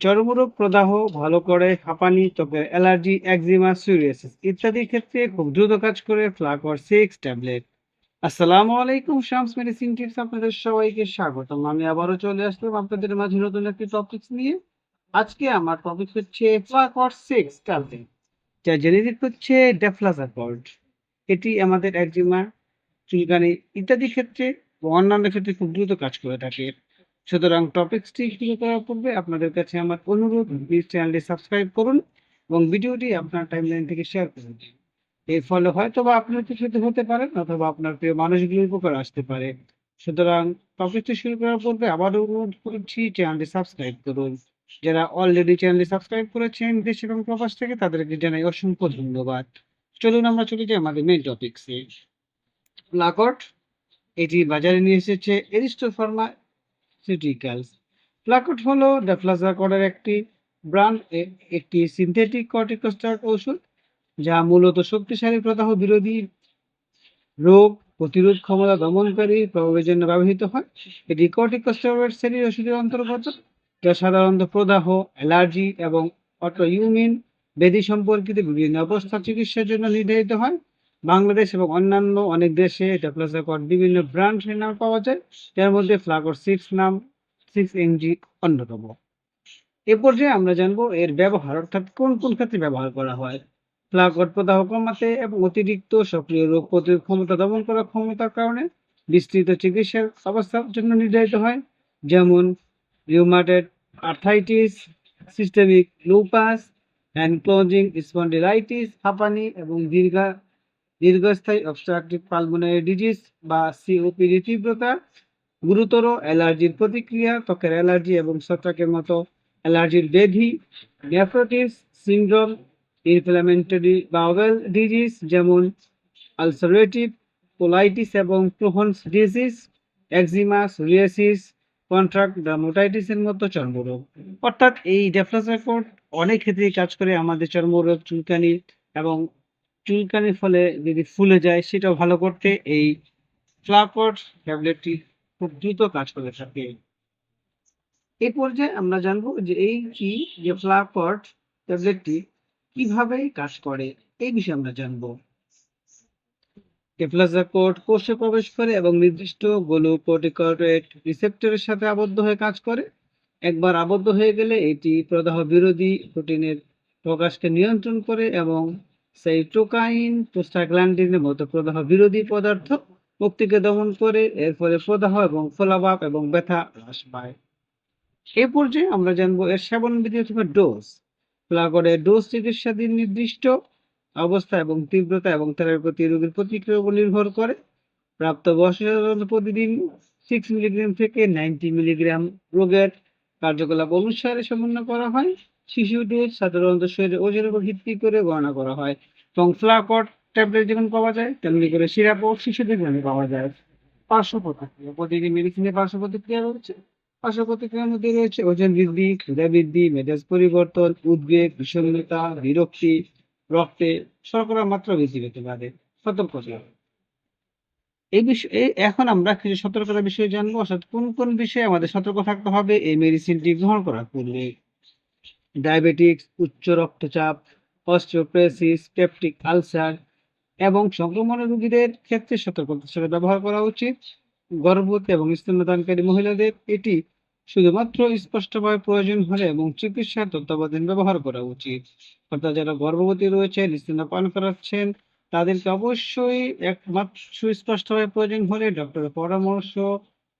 চর্মরোগ প্রদাহ ভালো করে, হাঁপানি ত্বকের অ্যালার্জি, একজিমা সোরিয়াসিস ইত্যাদির ক্ষেত্রে খুব দ্রুত কাজ করে ফ্লাকর সিক্স ট্যাবলেট। আসসালামু আলাইকুম, শামস মেডিসিন টিপস আপনাদের সবাইকে স্বাগতম। আমি আবারও চলে আসলাম আপনাদের মাঝে নতুন একটি টপিকস নিয়ে। আজকে আমার টপিক হচ্ছে ফ্লাকর সিক্স ট্যাবলেট, যা জেনেরিক হচ্ছে ডেফ্লাজাকল্ড এটি আমাদের একজিমা, চুলকানি ইত্যাদি ক্ষেত্রে অন্যান্য ক্ষেত্রে খুব দ্রুত কাজ করে থাকে। সুতরাং টপিকসটি শুরু করার পূর্বে আপনাদের কাছে আমার অনুরোধ প্লিজ চ্যানেলটি সাবস্ক্রাইব করুন এবং ভিডিওটি আপনার টাইমলাইন থেকে শেয়ার করুন। এর ফলে হয়তো বা আপনি উপকৃত হতে পারেন অথবা আপনার প্রিয় মানুষগুলির উপকার আসতে পারে। সুতরাং টপিকটি শুরু করার পূর্বে আবারও অনুরোধ করছি চ্যানেলটি সাবস্ক্রাইব করুন। যারা অলরেডি চ্যানেলটি সাবস্ক্রাইব করেছেন দেশ এবং প্রবাস থেকে, তাদেরকে জানাই অসংখ্য ধন্যবাদ। চলুন আমরা চলে যাই আমাদের মেন টপিকসে লাকট এটি বাজারে নিয়ে এসেছে এরিস্টো ফার্মা সিউটিক্যালস প্লাকট হলো ডেফ্লাজাকডের একটি ব্র্যান্ড একটি সিনথেটিক কর্টিকোস্টার ঔষধ, যা মূলত শক্তিশালী প্রদাহ বিরোধী রোগ প্রতিরোধ ক্ষমতা দমনকারী প্রভাবের জন্য ব্যবহৃত হয়। এটি কর্টিকোস্টেরয়েড শ্রেণির ওষুধের অন্তর্গত, যা সাধারণত প্রদাহ, অ্যালার্জি এবং অটোইমিউন ব্যাধি সম্পর্কিত বিভিন্ন অবস্থা চিকিৎসার জন্য নির্ধারিত হয়। বাংলাদেশ এবং অন্যান্য অনেক দেশে ডেপ্লাসাকট বিভিন্ন ব্র্যান্ডের নাম পাওয়া যায়, যার মধ্যে ফ্লাকর সিক্স নাম সিক্স এনজি অন্যতম। এ পর্যায়ে আমরা জানব এর ব্যবহার, অর্থাৎ কোন কোন ক্ষেত্রে ব্যবহার করা হয়। ফ্লাকট প্রদাহ কমাতে এবং অতিরিক্ত সক্রিয় রোগ প্রতিরোধ ক্ষমতা দমন করার ক্ষমতার কারণে বিস্তৃত চিকিৎসার অবস্থার জন্য নির্ধারিত হয়, যেমন rheumatoid arthritis systemic lupus ankylosing spondylitis হাঁপানি এবং দীর্ঘা দীর্ঘস্থায়ী অবস্ট্রাকটিভ পালমোনারি ডিজিজ বা সিওপিডি তীব্রতা, গুরুতর অ্যালার্জির প্রতিক্রিয়া, ত্বকের অ্যালার্জি এবং ছত্রাকের মতো অ্যালার্জির ব্যাধি nephrotic syndrome inflammatory bowel disease যেমন আলসারেটিভ কোলাইটিস এবং Crohn's disease eczema psoriasis contact ডার্মাটাইটিসের মতো চর্মরোগ। অর্থাৎ এই ডেফ্লাসাকোট অনেক ক্ষেত্রেই কাজ করে আমাদের চর্মরোগ, চুলকানি এবং চুলকানির ফলে যদি ফুলে যায় সেটা ভালো করতে এই ফ্লাকট ট্যাবলেটটি খুব দ্রুত কাজ করে থাকে। এই পর্যায়ে আমরা জানব যে এই কি যে ফ্লাকট ট্যাবলেটটি কীভাবে কাজ করে, এই বিষয়ে আমরা জানব। কেফ্লাজাকোট কোষে প্রবেশ করে এবং নির্দিষ্ট গ্লুকোটিকয়েড রিসেপ্টরের সাথে আবদ্ধ হয়ে কাজ করে। একবার আবদ্ধ হয়ে গেলে এটি প্রদাহ বিরোধী প্রোটিনের প্রকাশকে নিয়ন্ত্রণ করে এবং সাইটোকাইন প্রোস্টাগ্ল্যান্ডিনের মতো প্রদাহ বিরোধী পদার্থ মুক্তিকে দমন করে, এর ফলে প্রদাহ এবং ফোলাভাব এবং ব্যথা হ্রাস পায়। এই পর্যায়ে আমরা জানব এর সেবন বিধি অথবা ডোজ। ফ্লাগরের ডোজ চিকিৎসাধীন নির্দিষ্ট অবস্থা এবং তীব্রতা এবং থেরাপি রোগীর প্রতিক্রিয়ার উপর নির্ভর করে। প্রাপ্ত বয়সে প্রতিদিন সিক্স মিলিগ্রাম থেকে নাইনটি মিলিগ্রাম রোগের কার্যকলাপ অনুসারে সমন্বয় করা হয়। শিশু ডোজ সাধারণত শরীরের ওজনের উপর ভিত্তি করে গণনা করা হয়। এবং ফ্লাকট ট্যাবলেট যেমন পাওয়া যায়, তেমনি করে সিরাপও শিশুদের জন্য পাওয়া যায়। পার্শ্ব প্রতিক্রিয়া, প্রতিটি মেডিসিনের পার্শ্ব প্রতিক্রিয়া রয়েছে। পার্শ্ব প্রতিক্রিয়ার মধ্যে রয়েছে ওজন বৃদ্ধি, ক্ষুধা বৃদ্ধি, মেজাজ পরিবর্তন, উদ্বেগ, বিষণ্ণতা, বিরক্তি, রক্তে শর্করার মাত্রা বৃদ্ধি পেতে পারে। সতর্কতা এই বিষয়ে এখন আমরা কিছু সতর্কতা বিষয়ে জানব, অর্থাৎ কোন কোন বিষয়ে আমাদের সতর্ক থাকতে হবে এই মেডিসিনটি গ্রহণ করার পূর্বে। ডায়াবেটিক্স, উচ্চ রক্তচাপ, অস্টিওপ্রেসিস পেপটিক আলসার এবং সংক্রমণের রোগীদের ক্ষেত্রে সতর্কতার সাথে ব্যবহার করা উচিত। গর্ভবতী এবং স্তন্যদানকারী মহিলাদের এটি শুধুমাত্র স্পষ্টভাবে প্রয়োজন হলে এবং চিকিৎসার তত্ত্বাবধান ব্যবহার করা উচিত। অর্থাৎ যারা গর্ভবতী রয়েছেন, স্তন্যপান করাচ্ছেন, তাদেরকে অবশ্যই একমাত্র সুস্পষ্টভাবে প্রয়োজন হলে ডক্টরের পরামর্শ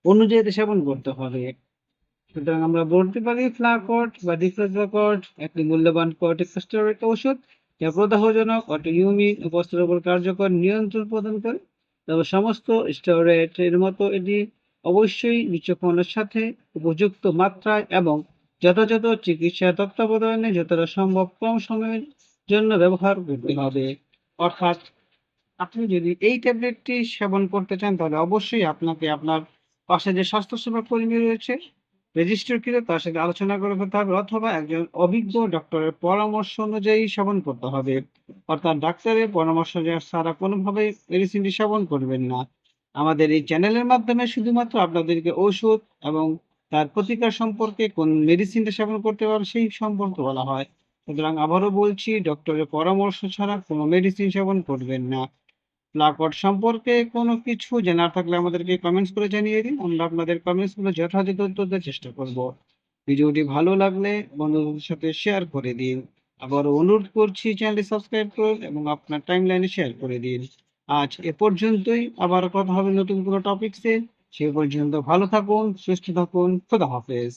অনুযায়ী সেবন করতে হবে। সুতরাং আমরা বলতে পারি ফ্লাকট বা ডিফ্লাকট একটি মূল্যবান কর্টিকোস্টেরয়েড ঔষধ, যা প্রদাহজনক, অটোইমিউন উপস্থিতির উপর কার্যকর নিয়ন্ত্রণ প্রদান করে। তবে সমস্ত স্টেরয়েড এর মতো এটি অবশ্যই বিচক্ষণের সাথে উপযুক্ত মাত্রায় এবং যথাযথ চিকিৎসা তত্ত্বাবধানে যতটা সম্ভব কম সময়ের জন্য ব্যবহার করতে হবে। অর্থাৎ আপনি যদি এই ট্যাবলেটটি সেবন করতে চান, তাহলে অবশ্যই আপনাকে আপনার পাশে যে স্বাস্থ্যসেবা কর্মী রয়েছে রেজিস্টারকৃত তার সাথে আলোচনা করে ফেলতে হবে অথবা একজন অভিজ্ঞ ডক্টরের পরামর্শ অনুযায়ী সেবন করতে হবে। অর্থাৎ ডাক্তারের পরামর্শ ছাড়া কোনোভাবেই মেডিসিনটি সেবন করবেন না। আমাদের এই চ্যানেলের মাধ্যমে শুধুমাত্র আপনাদেরকে ঔষধ এবং তার প্রতিকার সম্পর্কে কোন মেডিসিনটা সেবন করতে পারবে সেই সম্পর্কে বলা হয়। সুতরাং আবারও বলছি, ডক্টরের পরামর্শ ছাড়া কোনো মেডিসিন সেবন করবেন না। প্লাকট সম্পর্কে কোনো কিছু জানার থাকলে আমাদেরকে কমেন্টস করে জানিয়ে দিন। আমরা আপনাদের কমেন্টসগুলো যথাযথ উত্তর দেওয়ার চেষ্টা করব। ভিডিওটি ভালো লাগলে বন্ধুদের সাথে শেয়ার করে দিন। আবার অনুরোধ করছি চ্যানেলটি সাবস্ক্রাইব করুন এবং আপনার টাইম লাইনে শেয়ার করে দিন। আজ এ পর্যন্তই। আবার কথা হবে নতুন কোনো টপিকসে সে পর্যন্ত ভালো থাকুন, সুস্থ থাকুন। খোদা হাফেজ।